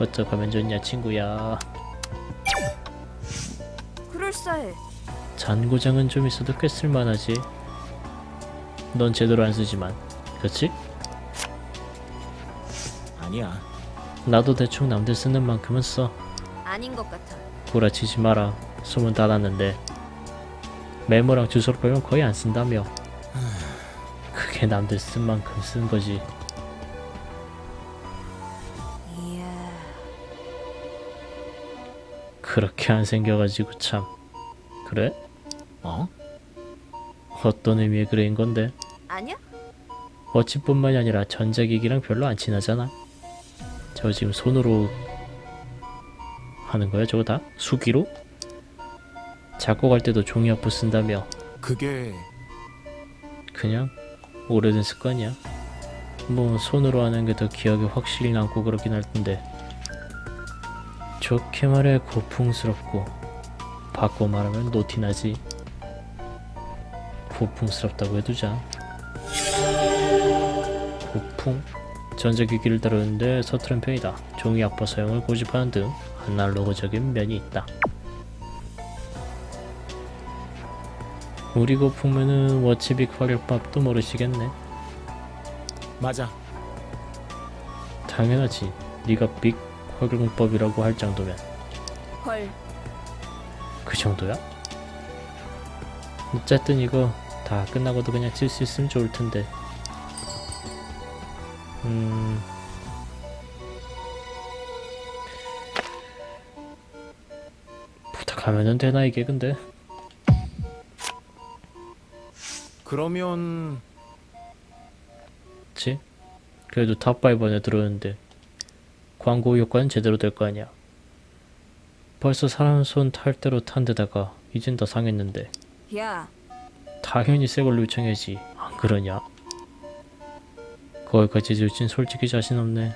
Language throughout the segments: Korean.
어떡하면 좋냐 친구야. 그럴싸해. 잔고장은 좀 있어도 꽤 쓸만하지. 넌 제대로 안 쓰지만. 그렇지? 아니야. 나도 대충 남들 쓰는 만큼은 써. 아닌 것 같아. 구라치지 마라. 소문 다 났는데. 메모랑 주소로 빼면 거의 안 쓴다며. 그게 남들 쓴 만큼 쓴 거지 그렇게 안 생겨가지고 참 그래? 어? 어떤 의미의 그래인 건데 아니야? 워치뿐만이 아니라 전자기기랑 별로 안 친하잖아 저 지금 손으로 하는 거야 저거 다? 수기로? 작곡할 때도 종이 악보 쓴다며 그게 그냥 오래된 습관이야. 뭐 손으로 하는 게 더 기억에 확실히 남고 그러긴 할 텐데 좋게 말해 고풍스럽고 바꿔 말하면 노티나지. 고풍스럽다고 해두자. 고풍 전자기기를 다루는데 서투른 편이다. 종이 악보 사용을 고집하는 등 아날로그적인 면이 있다. 우리 고풍면은 워치빅 활용법도 모르시겠네. 맞아. 당연하지. 네가 빅 활용법이라고 할 정도면 헐. 그 정도야? 어쨌든 이거 다 끝나고도 그냥 칠 수 있으면 좋을 텐데. 음. 부탁하면은 되나 이게 근데? 그러면 그치? 그래도 탑5 안에 들어오는데 광고 효과는 제대로 될 거 아니야. 벌써 사람 손 탈 대로 탄 데다가 이젠 다 상했는데 야. 당연히 새 걸로 요청해야지 안 그러냐? 거기까지 줄진 솔직히 자신 없네.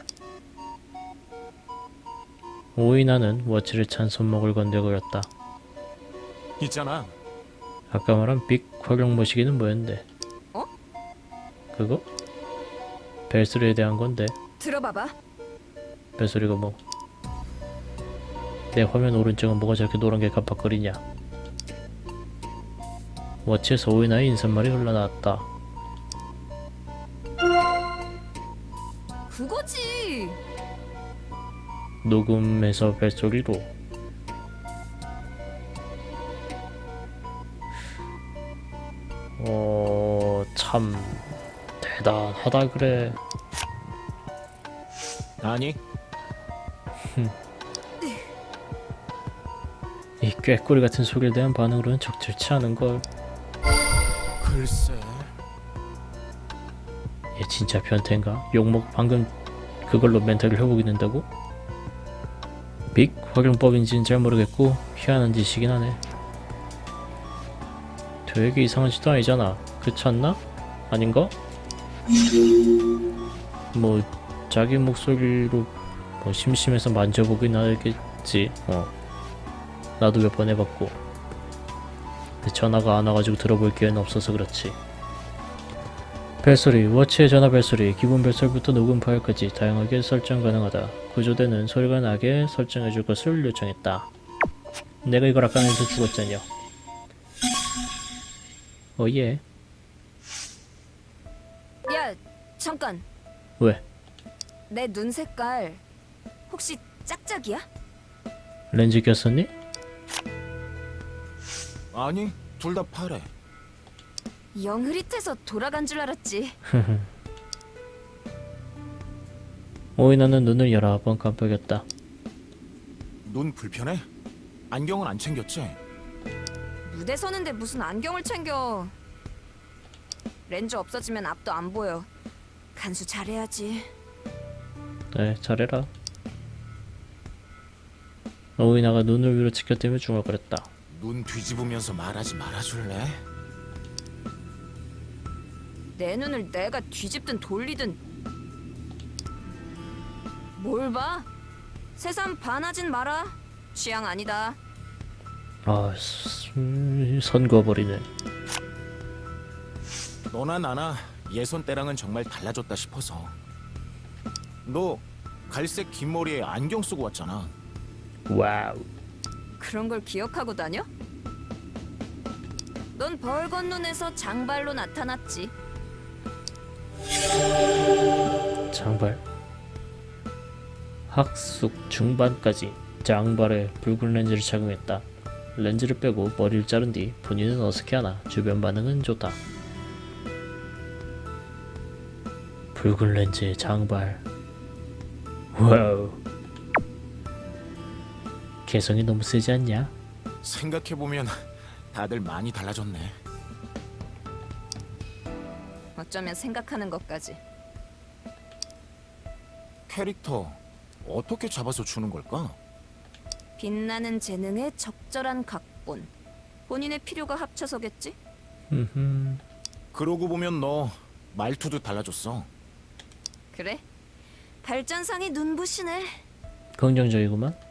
오이나는 워치를 찬 손목을 건들거렸다. 있잖아. 아까 말한 빅 활용 모시기는 뭐였는데? 어? 그거? 벨소리에 대한 건데 들어봐봐. 벨소리가 뭐? 내 화면 오른쪽은 뭐가 저렇게 노란 게 깜빡거리냐? 워치에서 오이나의 인사말이 흘러나왔다. 그거지. 녹음해서 벨소리로 어... 참 대단하다 그래 아니, 이 꾀꼬리 같은 소리에 대한 반응으로는 적절치 않은 걸 글쎄. 얘 진짜 변태인가? 욕먹 방금 그걸로 멘탈을 회복이 된다고? 빅 활용법인지는 잘 모르겠고 희한한 짓이긴 하네 되게 이상한 짓도 아니잖아 그렇지 않나? 아닌가? 뭐 자기 목소리로 뭐 심심해서 만져보긴 하겠지 어 나도 몇 번 해봤고 근데 전화가 안 와가지고 들어볼 기회는 없어서 그렇지 벨소리, 워치의 전화 벨소리, 기본 벨소리부터 녹음 파일까지 다양하게 설정 가능하다. 구조대는 소리가 나게 설정해줄 것을 요청했다. 내가 이걸 아까 해서 죽었잖여. 어예. 야, 잠깐. 왜? 내 눈 색깔 혹시 짝짝이야? 렌즈 꼈었니? 아니, 둘 다 파래. 영 흐릿해서 돌아간 줄 알았지. 오이나는 눈을 여러 번 깜빡였다. 눈 불편해? 안경은 안 챙겼지? 무대 서는데 무슨 안경을 챙겨. 렌즈 없어지면 앞도 안 보여. 간수 잘해야지. 네, 잘해라. 오이나가 눈을 위로 치켜대며 중얼거렸다. 눈 뒤집으면서 말하지 말아줄래? 내 눈을 내가 뒤집든 돌리든 뭘 봐? 새삼 반하진 마라. 취향 아니다. 아, 스- 음, 선 그어버리네. 너나 나나 예선 때랑은 정말 달라졌다 싶어서. 너 갈색 긴 머리에 안경 쓰고 왔잖아. 와우. 그런 걸 기억하고 다녀? 넌 벌건 눈에서 장발로 나타났지. 장발. 학숙 중반까지 장발에 붉은 렌즈를 착용했다. 렌즈를 빼고 머리를 자른 뒤 본인은 어색해하나 주변 반응은 좋다. 붉은 렌즈에 장발. 와우. 개성이 너무 세지 않냐? 생각해 보면 다들 많이 달라졌네. 어쩌면 생각하는 것까지. 캐릭터 어떻게 잡아서 주는 걸까? 빛나는 재능에 적절한 각본. 본인의 필요가 합쳐서겠지? 그러고 보면 너 말투도 달라졌어. 그래? 발전상이 눈부시네. 긍정적이구만.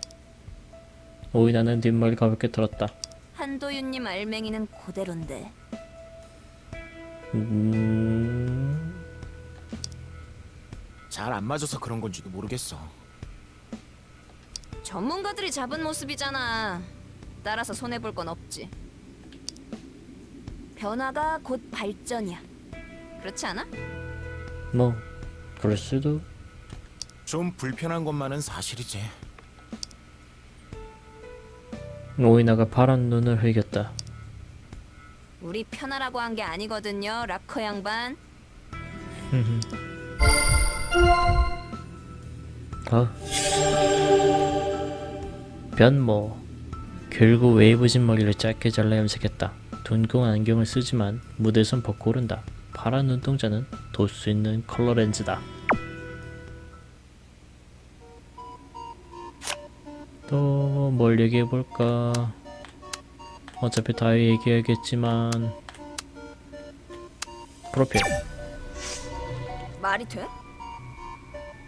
오이나는 뒷머리 가볍게 들었다. 한도윤님 알맹이는 그대로인데. 음... 잘 안 맞아서 그런 건지도 모르겠어. 전문가들이 잡은 모습이잖아. 따라서 손해 볼 건 없지. 변화가 곧 발전이야. 그렇지 않아? 뭐 그럴 수도 좀 불편한 것만은 사실이지. 오이나가 파란 눈을 흘겼다. 우리 편하라고 한 게 아니거든요, 라커 양반. 어. 변모 결국 웨이브진 머리를 짧게 잘라 염색했다. 둥근 안경을 쓰지만 무대에선 벗고 오른다. 파란 눈동자는 돋수 있는 컬러 렌즈다. 또 뭘 얘기해 볼까? 어차피 다 얘기하겠지만 프로필. 말이 돼?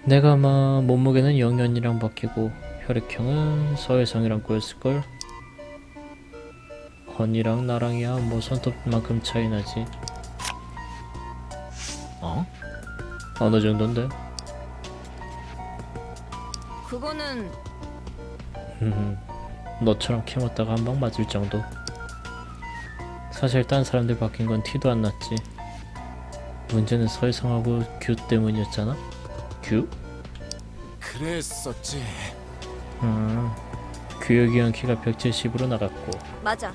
내가 아마 몸무게는 영현이랑 바뀌고 혈액형은 서혜성이랑 꼬였을걸 언니랑 나랑이야 뭐 손톱만큼 차이 나지 어? 어느 정도인데 그거는 음, 너처럼 키웠다가 한 방 맞을 정도 사실 딴 사람들 바뀐 건 티도 안 났지 문제는 서혜성하고 규 때문이었잖아 규? 그랬었지. 음, 규혁이 형 키가 170으로 나갔고 맞아.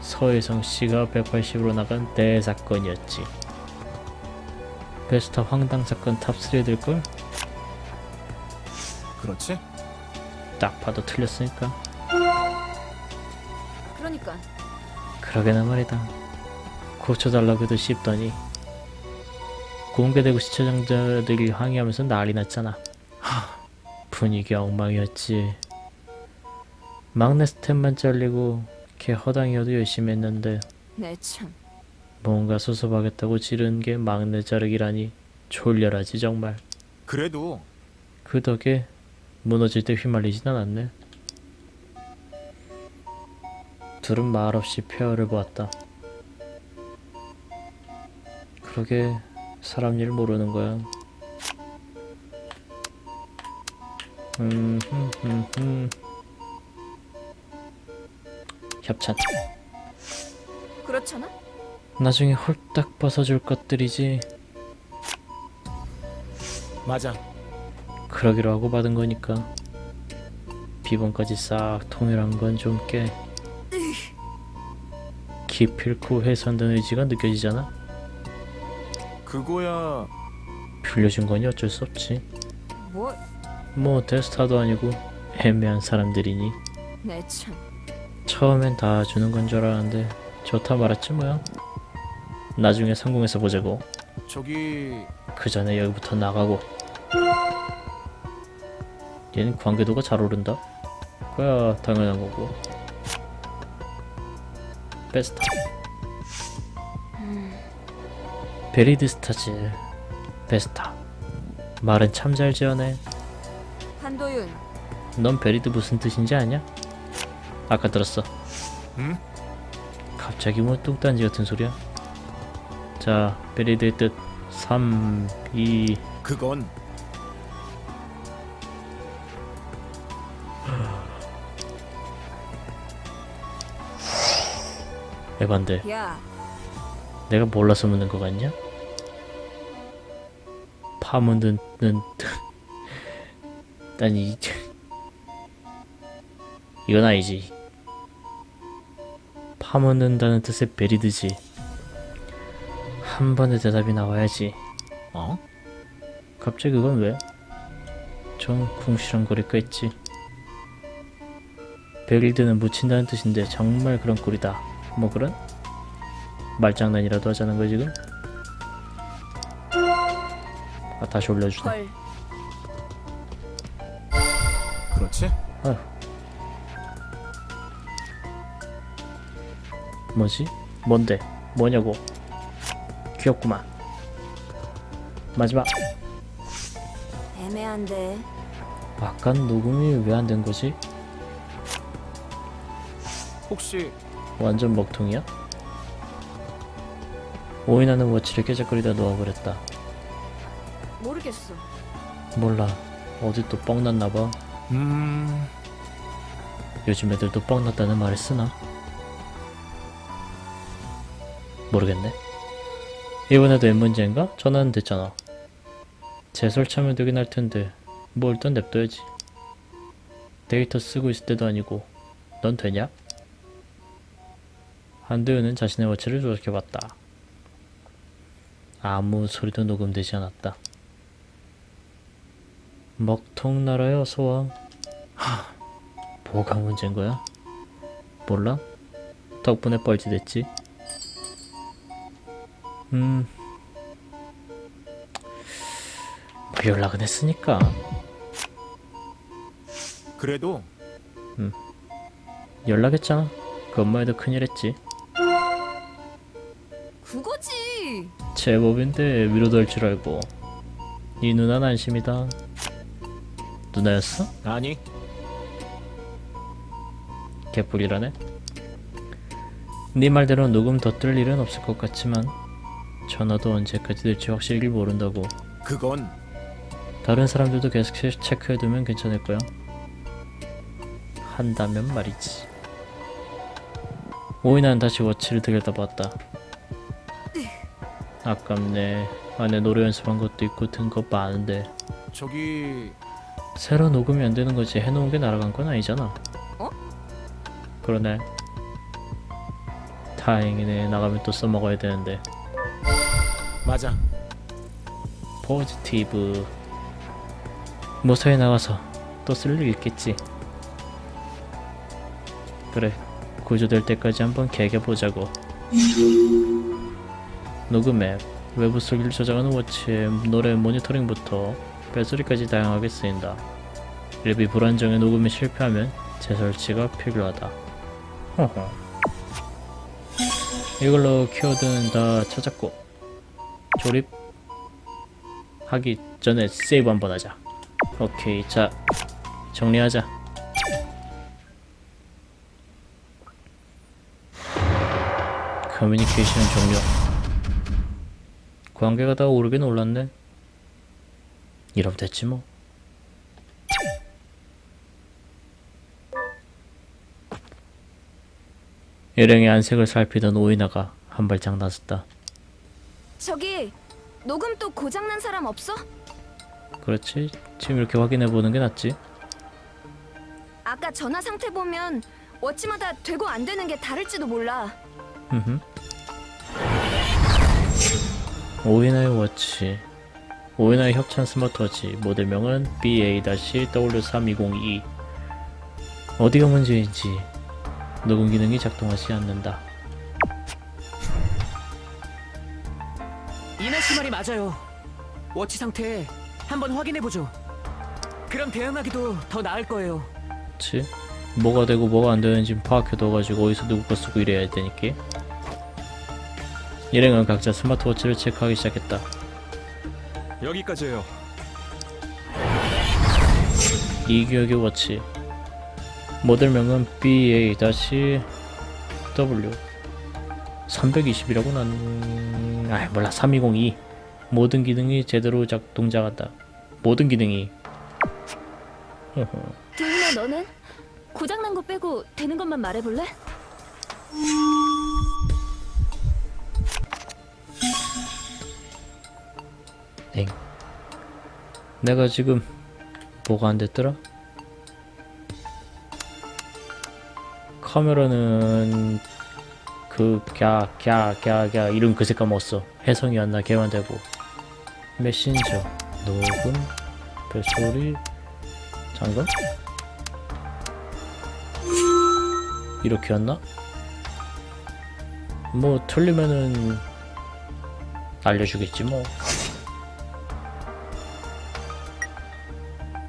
서혜성 씨가 180으로 나간 대사건이었지. 베스타 황당 사건 탑3에 들걸? 그렇지? 딱 봐도 틀렸으니까. 그러니까 그러게나 말이다. 고쳐달라고도 씹더니 공개되고 시청자들이 항의하면서 난리 났잖아. 분위기 엉망이었지. 막내 스텝만 잘리고 걔 허당이어도 열심히 했는데 내 참. 뭔가 수습하겠다고 지른 게 막내 자르기라니 졸렬하지 정말. 그래도 그 덕에 무너질 때 휘말리진 않았네. 둘은 말없이 폐허를 보았다. 그러게 사람 일 모르는 거야. 음, 흠, 흠, 흠. 협찬. 그렇잖아. 나중에 홀딱 벗어줄 것들이지. 맞아. 그러기로 하고 받은 거니까. 비번까지 싹 통일한 건 좀 꽤 기필코 훼손된 의지가 느껴지잖아. 그거야. 빌려준 거니 어쩔 수 없지. 뭐? 뭐 데스타도 아니고 애매한 사람들이니. 내 참. 처음엔 다 주는 건 줄 알았는데 좋다 말았지 뭐야. 나중에 성공해서 보자고. 저기 그 전에 여기부터 나가고 얘는 관계도가 잘 오른다? 그야 당연한 거고. 베스트. 베리드 스타즈 베스타 말은 참 잘 지어내. 한도윤. 넌 베리드 무슨 뜻인지 아냐? 아까 들었어. 응? 갑자기 뭐 뚱딴지 같은 소리야? 자 베리드의 뜻. 3, 2, 그건 에반데. 야, 내가 몰라서 묻는 거 같냐? 파묻는 아니 이건 아니지. 파묻는다는 뜻의 베리드지 한 번에 대답이 나와야지. 어? 갑자기 그건 왜? 좀 궁시렁거릴까 했지. 베리드는 묻힌다는 뜻인데 정말 그런 꼴이다 뭐 그런? 말장난이라도 하자는 거야 지금? 아 다시 올려주네 헐. 그렇지? 아휴. 뭐지? 뭔데? 뭐냐고? 귀엽구만. 마지막. 애매한데. 아까 녹음이 왜 안 된 거지? 혹시 완전 먹통이야? 오인하는 워치를 깨작거리다 놓아버렸다. 모르겠어. 몰라. 어디 또 뻥났나봐. 음... 요즘 애들도 뻥났다는 말을 쓰나? 모르겠네. 이번에도 앱 문제인가? 전화는 됐잖아. 재설치하면 되긴 할 텐데 뭐 일단 냅둬야지. 데이터 쓰고 있을 때도 아니고 넌 되냐? 한도윤은 자신의 워치를 조작해봤다. 아무 소리도 녹음되지 않았다. 먹통 나라여 소왕. 뭐가 문제인 거야? 몰라? 덕분에 뻘짓했지. 음. 뭐 연락은 했으니까. 그래도 연락했잖아. 그것만 해도 큰일 했지. 그거지. 제법인데 위로도 할줄 알고. 이 누나 는 안심이다. 누나였어? 아니 개뿔이라네. 네 말대로 녹음 덧들 일은 없을 것 같지만 전화도 언제까지 될지 확실히 모른다고. 그건 다른 사람들도 계속 체- 체크해두면 괜찮을 거야. 한다면 말이지. 오이는 다시 워치를 들여다봤다. 아깝네. 안에 노래 연습한 것도 있고 든거 많은데 저기 새로 녹음이 안 되는 거지 해놓은 게 날아간 건 아니잖아. 어? 그러네. 다행이네. 나가면 또 써먹어야 되는데. 맞아 포지티브 모사에 나가서 또 쓸 일 있겠지 그래 구조될 때까지 한번 개겨보자고 녹음 앱 외부 소리를 저장하는 워치의 노래 모니터링부터 벨소리까지 다양하게 쓰인다 랩이 불안정해 녹음에 실패하면 재설치가 필요하다 허허 이걸로 키워드는 다 찾았고 조립 하기 전에 세이브 한번 하자. 오케이, 자 정리하자. 커뮤니케이션 종료. 관계가 다 오르긴 올랐네. 이러면 됐지 뭐. 일행의 안색을 살피던 오이나가 한 발짝 나섰다. 저기 녹음 또 고장난 사람 없어? 그렇지. 지금 이렇게 확인해 보는 게 낫지. 아까 전화 상태 보면 워치마다 되고 안 되는 게 다를지도 몰라. 흠흠. 오이나의 워치 오이나의 협찬 스마트워치 모델명은 BA-W320E 어디가 문제인지 녹음 기능이 작동하지 않는다 이나 씨 말이 맞아요. 워치 상태 한번 확인해 보죠. 그럼 대응하기도 더 나을 거예요. 그치? 뭐가 되고 뭐가 안 되는지 파악해둬가지고 어디서 누구 거 쓰고 이래야 되니까 일행은 각자 스마트워치를 체크하기 시작했다. 여기까지예요. 이규혁의 워치. 모델명은 BA-W 320이라고 난... 아 몰라. 3202 모든 기능이 제대로 작동작한다. 모든 기능이. 대인아 너는 고장난 거 빼고 되는 것만 말해볼래? 내가 지금 뭐가 안 됐더라? 카메라는 그갸갸갸갸 이름 그 색깔 먹었어. 해성이 안나 걔만 되고. 메신저 녹음 벨소리 잠깐. 이렇게였나? 뭐 틀리면은 알려주겠지 뭐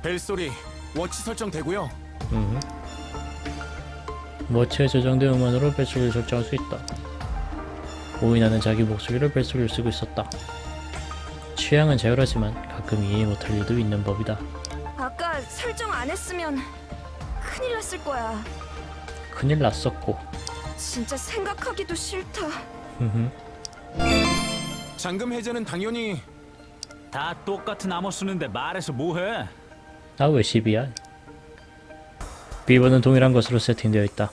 벨소리 워치 설정되고요. 음. 워치에 저장된 음원으로 벨소리를 설정할 수 있다. 오인하는 자기 목소리로 벨소리를 쓰고 있었다. 취향은 자율하지만 가끔 이해 못할 일도 있는 법이다. 아까 설정 안 했으면 큰일 났을 거야. 큰일 났었고. 진짜 생각하기도 싫다. 흠흠. 잠금 해제는 당연히 다 똑같은 암호 쓰는데 말해서 뭐해? 나왜 10이야? 비번은 동일한 것으로 세팅되어 있다.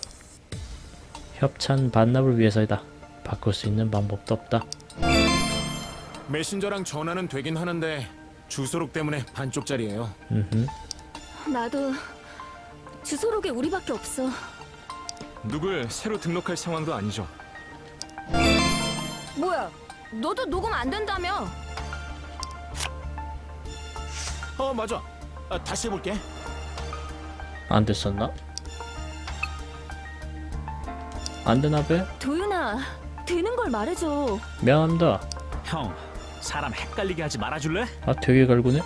협찬 반납을 위해서이다. 바꿀 수 있는 방법도 없다. 메신저랑 전화는 되긴 하는데 주소록 때문에 반쪽짜리예요. 음흠. 나도 주소록에 우리밖에 없어. 누굴 새로 등록할 상황도 아니죠. 뭐야? 너도 녹음 안 된다며? 어 맞아. 아, 다시 해볼게. 안 됐었나? 안 되나 배? 도윤아, 되는 걸 말해줘. 미안합니다. 형, 사람 헷갈리게 하지 말아줄래? 아 되게 갈구네.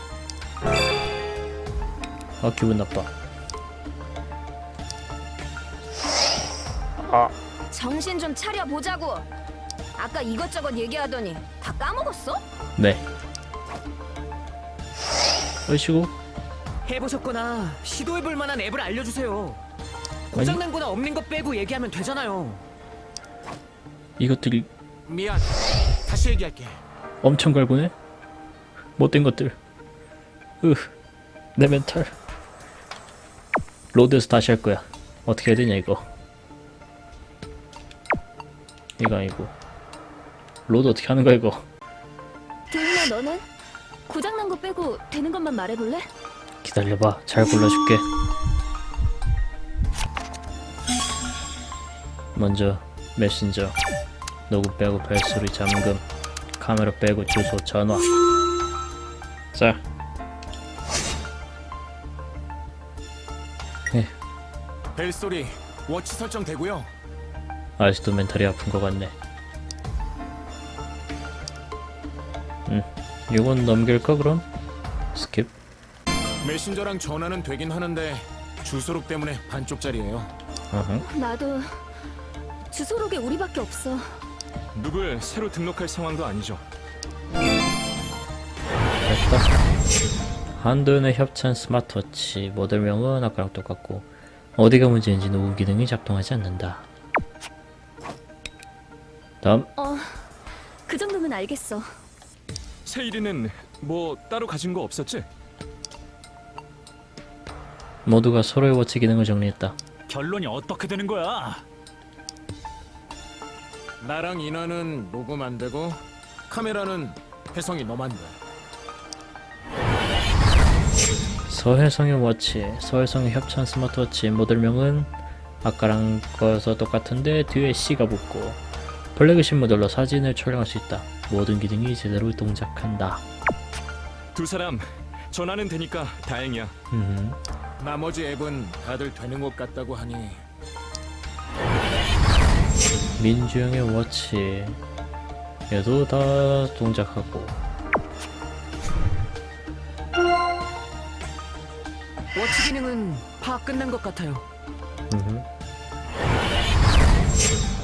아 기분 나빠. 정신 좀 차려 보자고. 아까 이것저것 얘기하더니 다 까먹었어? 네. 어이시고 해보셨거나 시도해볼 만한 앱을 알려주세요. 고장난 거나 없는 거 빼고 얘기하면 되잖아요. 이것들이 미안. 다시 얘기할게. 엄청 갈구네. 못된 것들. 으, 내 멘탈. 로드에서 다시 할 거야. 어떻게 해야 되냐 이거. 이거 아니고. 로드 어떻게 하는 거야 이거. 도윤아, 너는 고장난 거 빼고 되는 것만 말해볼래? 기다려봐. 잘 골라줄게. 먼저 메신저 녹음 빼고 벨소리 잠금 카메라 빼고 주소 전화 자 벨소리 워치 설정되고요. 아직도 멘탈이 아픈 것 같네 음 이건 넘길까 그럼? 스킵 메신저랑 전화는 되긴 하는데 주소록 때문에 반쪽짜리예요. 어흥. 나도 주소록에 우리밖에 없어. 누굴 새로 등록할 상황도 아니죠. 됐다 한도연의 협찬 스마트워치 모델명은 아까랑 똑같고 어디가 문제인지 녹음 기능이 작동하지 않는다 다음 어, 그 정도면 알겠어. 세일이는 뭐 따로 가진 거 없었지? 모두가 서로의 워치 기능을 정리했다 결론이 어떻게 되는 거야? 나랑 인화는 녹음 안 되고 카메라는 혜성이 너만 돼. 서혜성의 워치, 서혜성의 협찬 스마트워치 모델명은 아까랑 거서 똑같은데 뒤에 C가 붙고 블랙의신 모델로 사진을 촬영할 수 있다. 모든 기능이 제대로 동작한다. 두 사람 전화는 되니까 다행이야. 음, 나머지 앱은 다들 되는 것 같다고 하니 민주형의 워치 얘도 다 동작하고 워치 기능은 파악 끝난 것 같아요. 음.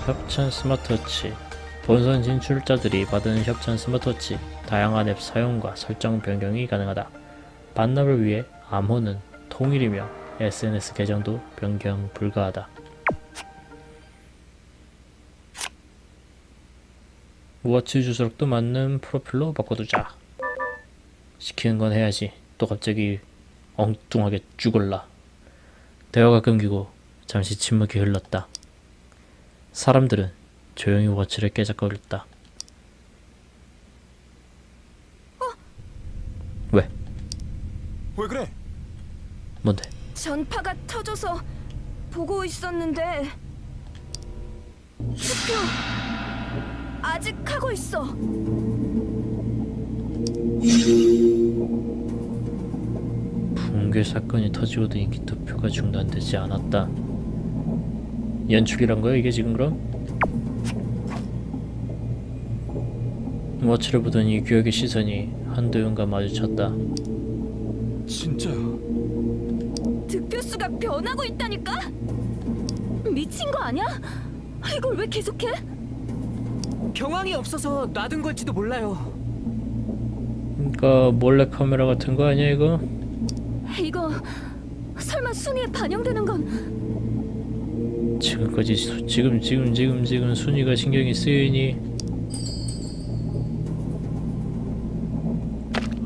협찬 스마트워치 본선 진출자들이 받은 협찬 스마트워치 다양한 앱 사용과 설정 변경이 가능하다. 반납을 위해 암호는 통일이며 SNS 계정도 변경 불가하다. 워치 주소록도 맞는 프로필로 바꿔두자. 시키는 건 해야지. 또 갑자기 엉뚱하게 죽을라. 대화가 끊기고 잠시 침묵이 흘렀다. 사람들은 조용히 워치를 깨작거렸다. 왜? 왜 그래? 뭔데? 전파가 터져서 보고 있었는데 투표 아직 하고 있어. 붕괴 사건이 터지고도 인기 투표가 중단되지 않았다. 연출이란 거야 이게 지금 그럼? 워치를 보던 이규혁의 시선이 한도윤과 마주쳤다. 진짜야. 득표수가 변하고 있다니까? 미친 거 아니야? 이걸 왜 계속해? 경황이 없어서 놔둔 걸지도 몰라요. 그러니까 몰래 카메라 같은 거 아니야 이거? 이거 설마 순위에 반영되는 건 지금까지 수, 지금 지금 지금 지금 순위가 신경이 쓰이니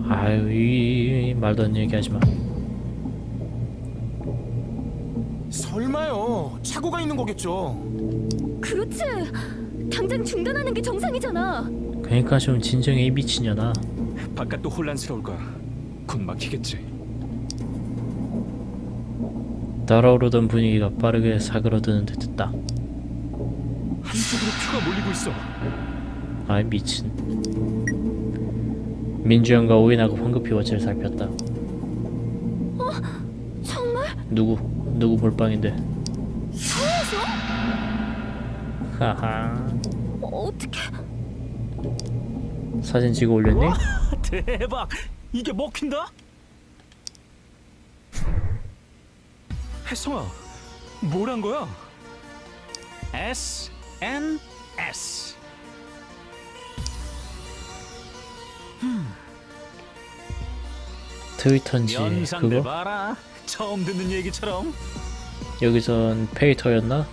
아유 이, 이 말도 안 되는 얘기 하지 마. 착오가 있는 거겠죠. 그렇지. 당장 중단하는 게 정상이잖아. 그러니까 좀 진정해 이 미친년아. 바깥도 혼란스러울 거야. 곧 막히겠지. 달아오르던 분위기가 빠르게 사그러드는 듯 했다. 한쪽으로 표가 몰리고 있어. 아이 미친. 민주영과 오인하고 황급히 워치를 살폈다. 정말? 누구 누구 몰빵인데? 하하. 어떻게? 사진 찍어 올렸니? 대박. 이게 먹힌다? 혜성아, 뭘 한 거야? S N S. 트위터인지 연상들 그거? 봐라. 처음 듣는 얘기처럼 여기선 페이터였나?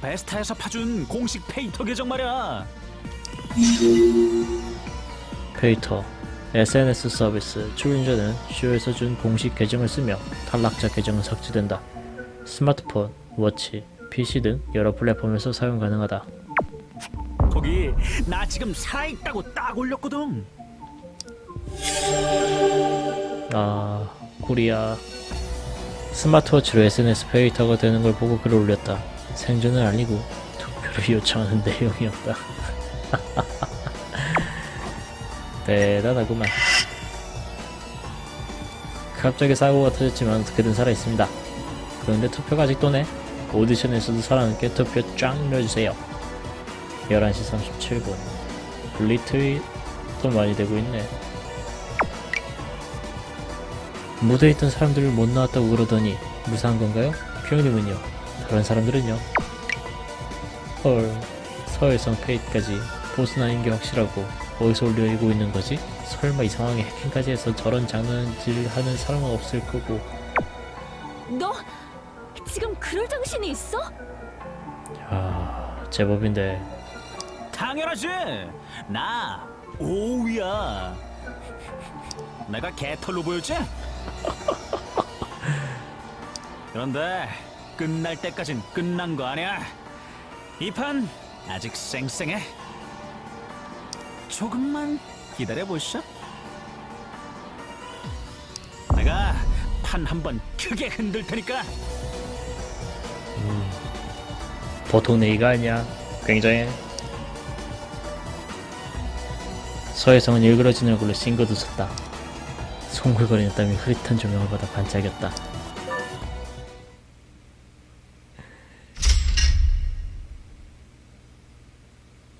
베스타에서 파준 공식 페이터 계정 말이야. 페이터 SNS 서비스 출연자는 쇼에서 준 공식 계정을 쓰며 탈락자 계정은 삭제된다. 스마트폰, 워치, PC 등 여러 플랫폼에서 사용 가능하다. 거기 나 지금 살아있다고 딱 올렸거든. 아, 코리아 스마트워치로 SNS 페이터가 되는 걸 보고 글을 올렸다. 생존을 알리고 투표를 요청하는 내용이었다. 대단하구만. 갑자기 사고가 터졌지만 어떻게든 살아있습니다. 그런데 투표가 아직도 네 오디션에서도 살아남게 투표 쫙 눌러주세요. 11시 37분. 리트윗도 많이 되고 있네. 무대에 있던 사람들을 못 나왔다고 그러더니 무사한 건가요? 피용님은요? 다른 사람들은요? 헐 서해성 페이트까지 보스 아닌 게 확실하고 어디서 올리고 있는 거지? 설마 이 상황에 해킹까지 해서 저런 장난질 하는 사람은 없을 거고 너 지금 그럴 정신이 있어? 아 제법인데 당연하지. 나 오우야. 내가 개털로 보였지? 그런데 끝날 때까진 끝난 거 아니야. 이 판 아직 쌩쌩해. 조금만 기다려 보시죠. 내가 판 한 번 크게 흔들 테니까. 보통 내기가 아니야 굉장해 서해성은 일그러진 얼굴로 싱긋 웃었다 송글거리는 땀이 흐릿한 조명을 받아 반짝였다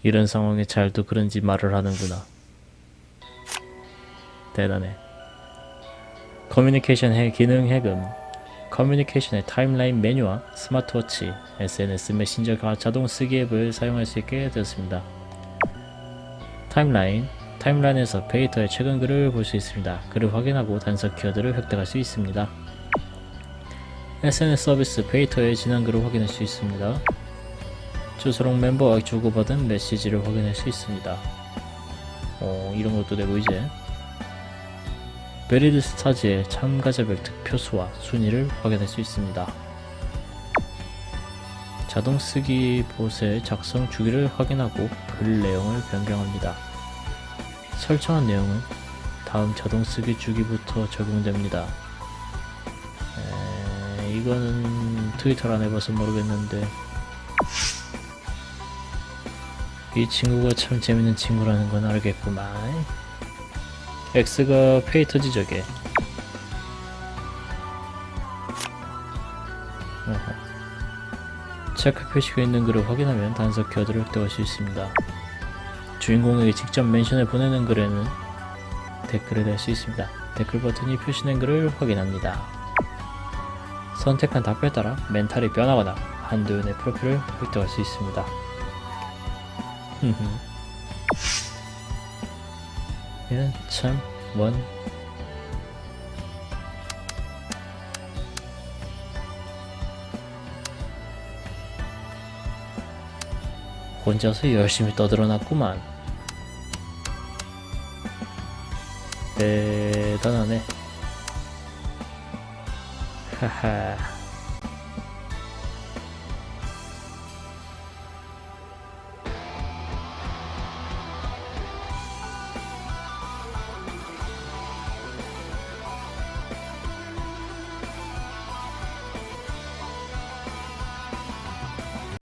이런 상황에 잘도 그런지 말을 하는구나 대단해 커뮤니케이션 해 기능 해금 커뮤니케이션의 타임라인 메뉴와 스마트워치, SNS 메신저 가- 자동 쓰기 앱을 사용할 수 있게 되었습니다. 타임라인, 타임라인에서 페이터의 최근 글을 볼 수 있습니다. 글을 확인하고 단서 키워드를 획득할 수 있습니다. SNS 서비스 페이터의 지난 글을 확인할 수 있습니다. 주소록 멤버와 주고받은 메시지를 확인할 수 있습니다. 어, 이런 것도 되고 이제 베리드 스타즈의 참가자별 득표 수와 순위를 확인할 수 있습니다. 자동 쓰기 봇의 작성 주기를 확인하고 글 내용을 변경합니다. 설정한 내용은 다음 자동 쓰기 주기부터 적용됩니다. 에, 이거는 트위터를 안 해봐서 모르겠는데 이 친구가 참 재밌는 친구라는 건 알겠구만. X가 페이터 지적에. 체크 표시가 있는 글을 확인하면 단서 키워드를 획득할 수 있습니다. 주인공에게 직접 멘션을 보내는 글에는 댓글을 달 수 있습니다. 댓글 버튼이 표시된 글을 확인합니다. 선택한 답변에 따라 멘탈이 변하거나 한도연의 프로필을 획득할 수 있습니다. 얘는 참, 뭔. 혼자서 열심히 떠들어놨구만. 대단하네. 하하.